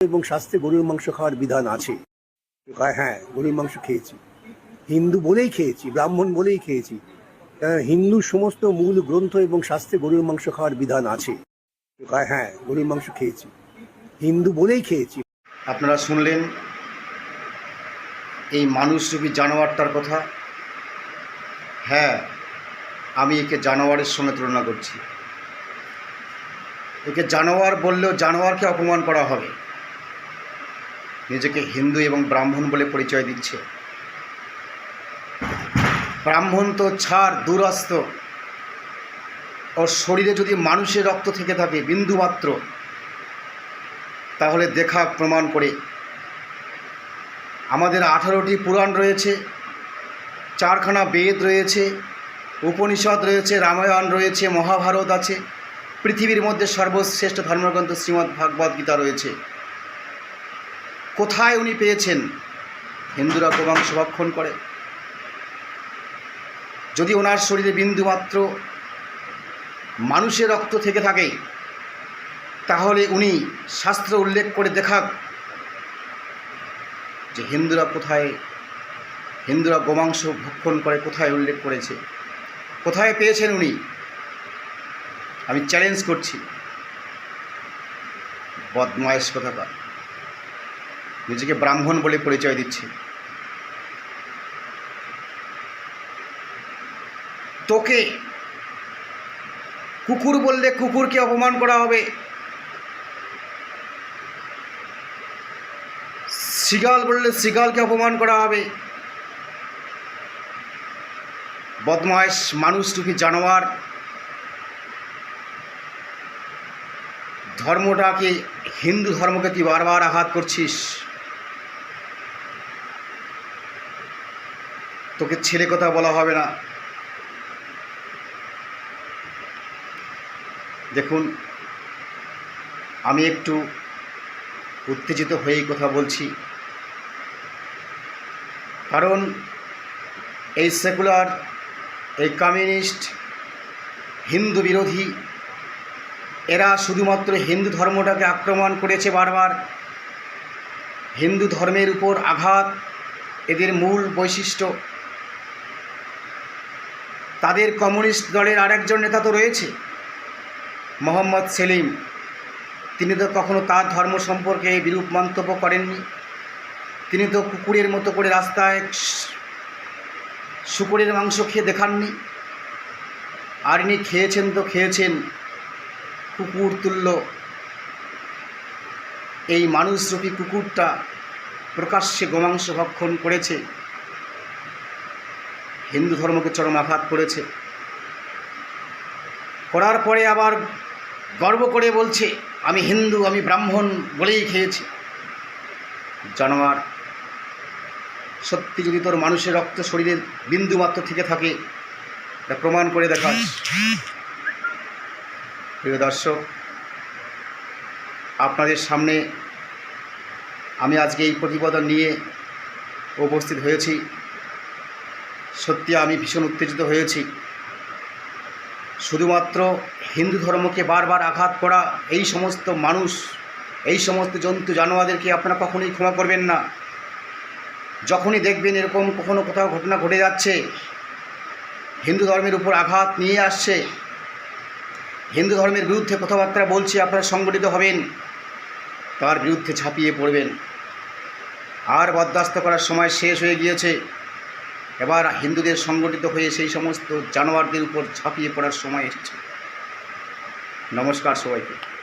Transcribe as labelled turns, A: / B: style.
A: এবং স্বাস্থ্যে গরুর মাংস খাওয়ার বিধান আছে। হ্যাঁ গরুর মাংস খেয়েছি। হিন্দু বলেই খেয়েছি ব্রাহ্মণ বলেই খেয়েছি। আহ, হিন্দু সমস্ত মূল গ্রন্থ এবং শাস্ত্রে গরুর মাংস খাওয়ার বিধান আছে। হ্যাঁ গরুর মাংস খেয়েছি। হিন্দু বলেই খেয়েছি।
B: আপনারা শুনলেন এই মানুষরূপী জানোয়ারটার কথা? হ্যাঁ আমি একে জানোয়ারের সঙ্গে তুলনা করছি। একে জানোয়ার বললেও জানোয়ারকে অপমান করা হবে। নিজেকে হিন্দু এবং ব্রাহ্মণ বলে পরিচয় দিচ্ছে। ব্রাহ্মণ তো ছাড়, দুরস্ত। ওর শরীরে যদি মানুষের রক্ত থেকে থাকে, বিন্দুমাত্র, তাহলে দেখা প্রমাণ করে। আমাদের আঠারোটি পুরাণ রয়েছে, চারখানা বেদ রয়েছে, উপনিষদ রয়েছে, রামায়ণ রয়েছে, মহাভারত আছে, পৃথিবীর মধ্যে সর্বশ্রেষ্ঠ ধর্মগ্রন্থ শ্রীমদ্ ভাগবত গীতা রয়েছে। কোথায় উনি পেয়েছেন? হিন্দুরা গোমাংস ভক্ষণ করে। যদি ওনার শরীরে বিন্দুমাত্র মানুষের রক্ত থেকে থাকে তাহলে উনি শাস্ত্র উল্লেখ করে দেখাক যে হিন্দুরা কোথায়, হিন্দুরা গোমাংস ভক্ষণ করে, কোথায় উল্লেখ করেছে। কোথায় পেয়েছেন উনি? আমি চ্যালেঞ্জ করছি। বদমায়েশ কথাটা। নিজেকে ব্রাহ্মণ বলে পরিচয় দিচ্ছে। তোকে কুকুর বললে কুকুরকে অপমান করা হবে। শিগাল বললে শিগালকে অপমান করা হবে। বদমায়েশ মানুষরূপী জানোয়ার। ধর্মটাকে হিন্দু ধর্মকে তুই বারবার আঘাত করছিস। তোকে ছেলে কথা বলা হবে না। দেখুন, আমি একটু উত্তেজিত হয়েই কথা বলছি। কারণ এই সেকুলার, এই কমিউনিস্ট, হিন্দু বিরোধী, এরা শুধুমাত্র হিন্দু ধর্মটাকে আক্রমণ করেছে বারবার। হিন্দু ধর্মের উপর আঘাত এদের মূল বৈশিষ্ট্য তাদের কমিউনিস্ট দলের আরেকজন নেতা তো রয়েছে, মোহাম্মদ সেলিম। তিনি তো কখনো তার ধর্ম সম্পর্কে বিরূপ মন্তব্য করেননি। তিনি তো কুকুরের মতো করে রাস্তায় শুকুরের মাংস খেয়ে দেখাননি। আর ইনি খেয়েছেন তো খেয়েছেন, কুকুর তুল্য। এই মানুষরূপী কুকুরটা প্রকাশ্যে গোমাংস ভক্ষণ করেছে। হিন্দু ধর্মকে চরম আঘাত করেছে। করার পরে আবার গর্ব করে বলছে, আমি হিন্দু, আমি ব্রাহ্মণ বলেই খেয়েছি। জানোয়ার, সত্যি যদি তোর মানুষের রক্ত শরীরের বিন্দুমাত্র থেকে থাকে, এটা প্রমাণ করে দেখা প্রিয় দর্শক, আপনাদের সামনে আমি আজকে এই প্রতিবেদন নিয়ে উপস্থিত হয়েছি। সত্যি আমি ভীষণ উত্তেজিত হয়েছি। শুধুমাত্র হিন্দু ধর্মকে বারবার আঘাত করা এই সমস্ত মানুষ, এই সমস্ত জন্তু জানোয়ারদেরকে আপনারা কখনোই ক্ষমা করবেন না। যখনই দেখবেন এরকম কখনো কোথাও ঘটনা ঘটে যাচ্ছে, হিন্দু ধর্মের উপর আঘাত নিয়ে আসছে, হিন্দু ধর্মের বিরুদ্ধে কথাবার্তা বলছি, আপনারা সংগঠিত হবেন, তার বিরুদ্ধে ঝাঁপিয়ে পড়বেন। আর বরদাস্ত করার সময় শেষ হয়ে গিয়েছে। এবার হিন্দুদের সংগঠিত হয়ে সেই সমস্ত জানোয়ারদের উপর ঝাঁপিয়ে পড়ার সময় এসেছে। নমস্কার সবাইকে।